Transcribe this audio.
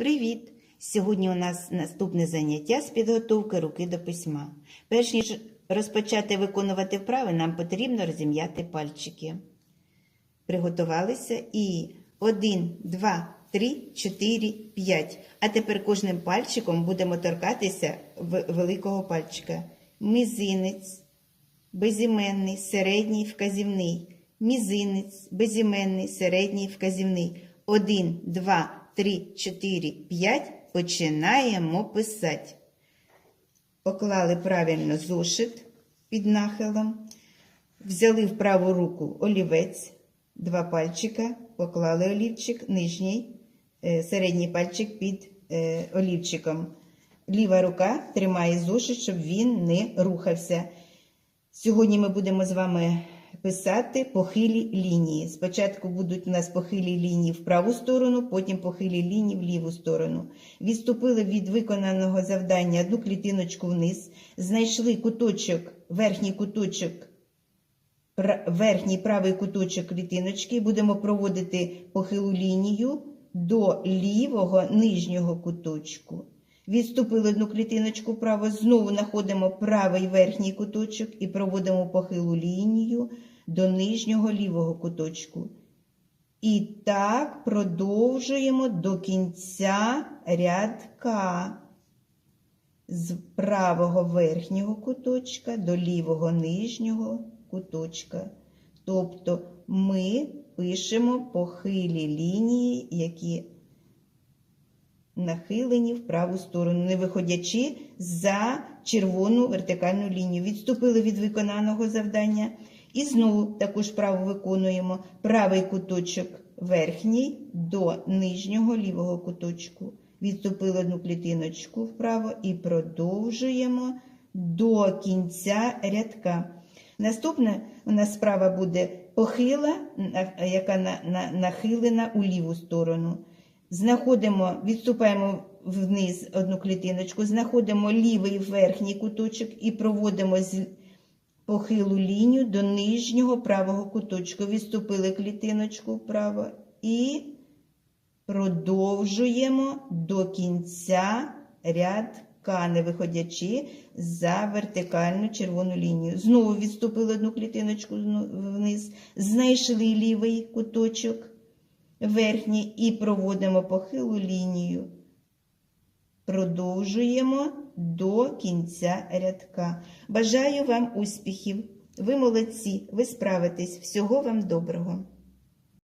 Привіт! Сьогодні у нас наступне заняття з підготовки руки до письма. Перш ніж розпочати виконувати вправи, нам потрібно розім'яти пальчики. Приготувалися і 1, 2, 3, 4, 5. А тепер кожним пальчиком будемо торкатися великого пальчика. Мізинець, безіменний, середній, вказівний. Мізинець, безіменний, середній, вказівний. 1, 2, 3, 4, 5. Починаємо писати. Поклали правильно зошит під нахилом. Взяли в праву руку олівець, два пальчика, поклали олівчик, нижній, е, середній пальчик під е, олівчиком. Ліва рука тримає зошит, щоб він не рухався. Сьогодні ми будемо з вами писати похилі лінії. Спочатку будуть у нас похилі лінії в праву сторону, потім похилі лінії в ліву сторону. Відступили від виконаного завдання одну клітиночку вниз, знайшли куточок, верхній куточок верхній правий куточок клітиночки, будемо проводити похилу лінію до лівого нижнього куточку. Відступили одну клітиночку вправо, знову знаходимо правий верхній куточок і проводимо похилу лінію до нижнього лівого куточку. І так продовжуємо до кінця рядка з правого верхнього куточка до лівого нижнього куточка. Тобто ми пишемо похилі лінії, які нахилені в праву сторону, не виходячи за червону вертикальну лінію. Відступили від виконаного завдання. І знову таку ж виконуємо правий куточок верхній до нижнього лівого куточку. Відступили одну клітиночку вправо і продовжуємо до кінця рядка. Наступна у нас справа буде похила, яка на- на- нахилена у ліву сторону. Знаходимо, відступаємо вниз одну клітиночку, знаходимо лівий верхній куточок і проводимо з похилу лінію до нижнього правого куточку. Відступили клітиночку вправо і продовжуємо до кінця рядка, не виходячи за вертикальну червону лінію. Знову відступили одну клітиночку вниз, знайшли лівий куточок верхній і проводимо похилу лінію. Продовжуємо до кінця рядка. Бажаю вам успіхів! Ви молодці, ви справитесь. Всього вам доброго!